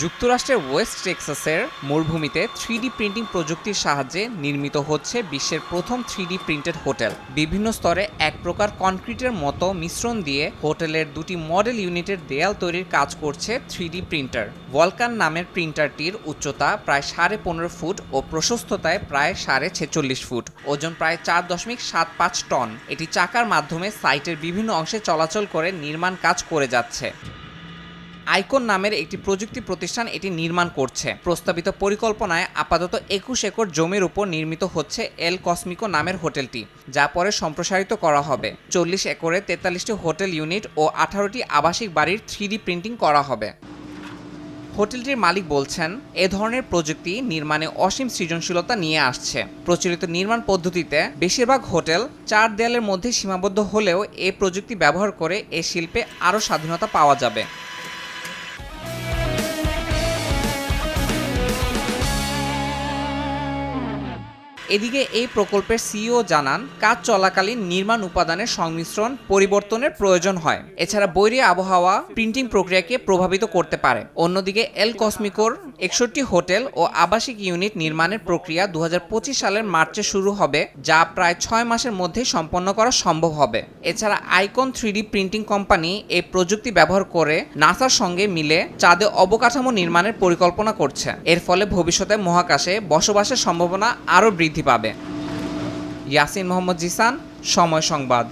যুক্তরাষ্ট্রের ওয়েস্ট টেক্সাসের মরুভূমিতে three D printing প্রযুক্তির সাহায্যে নির্মিত হচ্ছে বিশ্বের প্রথম থ্রিডি প্রিন্টেড হোটেল। বিভিন্ন স্তরে এক প্রকার কনক্রিটের মতো মিশ্রণ দিয়ে হোটেলের দুটি মডেল ইউনিটের দেয়াল তৈরির কাজ করছে থ্রিডি প্রিন্টার। ভলকান নামের প্রিন্টারটির উচ্চতা প্রায় সাড়ে পনেরো ফুট ও প্রশস্ততায় প্রায় সাড়ে ছেচল্লিশ ফুট। ওজন প্রায় চার দশমিক সাত পাঁচ টন। এটি চাকার মাধ্যমে সাইটের বিভিন্ন অংশে চলাচল করে নির্মাণ কাজ করে যাচ্ছে। আইকন নামের একটি প্রযুক্তি প্রতিষ্ঠান এটি নির্মাণ করছে। প্রস্তাবিত পরিকল্পনায় আপাতত একুশ একর জমির উপর নির্মিত হচ্ছে এল কসমিকো নামের হোটেলটি, যা পরে সম্প্রসারিত করা হবে। চল্লিশ একরে তেতাল্লিশটি হোটেল ইউনিট ও আঠারোটি আবাসিক বাড়ির থ্রি প্রিন্টিং করা হবে। হোটেলটির মালিক বলছেন, এ ধরনের প্রযুক্তি নির্মাণে অসীম সৃজনশীলতা নিয়ে আসছে। প্রচলিত নির্মাণ পদ্ধতিতে বেশিরভাগ হোটেল চার দেয়ালের মধ্যে সীমাবদ্ধ হলেও এ প্রযুক্তি ব্যবহার করে এ শিল্পে আরও স্বাধীনতা পাওয়া যাবে। এদিকে এই প্রকল্পের সিইও জানান, কাজ চলাকালীন নির্মাণ উপাদানের সংমিশ্রণ পরিবর্তনের প্রয়োজন হয়। এছাড়া বৈরী আবহাওয়া প্রিন্টিং প্রক্রিয়াকে প্রভাবিত করতে পারে। অন্যদিকে এল কসমিকোর একষট্টি হোটেল ও আবাসিক ইউনিট নির্মাণের প্রক্রিয়া দু হাজার পঁচিশ সালের মার্চে শুরু হবে, যা প্রায় ছয় মাসের মধ্যে সম্পন্ন করা সম্ভব হবে। এছাড়া আইকন থ্রিডি প্রিন্টিং কোম্পানি এই প্রযুক্তি ব্যবহার করে নাসার সঙ্গে মিলে চাঁদে অবকাঠামো নির্মাণের পরিকল্পনা করছে। এর ফলে ভবিষ্যতে মহাকাশে বসবাসের সম্ভাবনা আরও বৃদ্ধি পাবে। ইয়াসিন মোহাম্মদ জিসান সময় সংবাদ।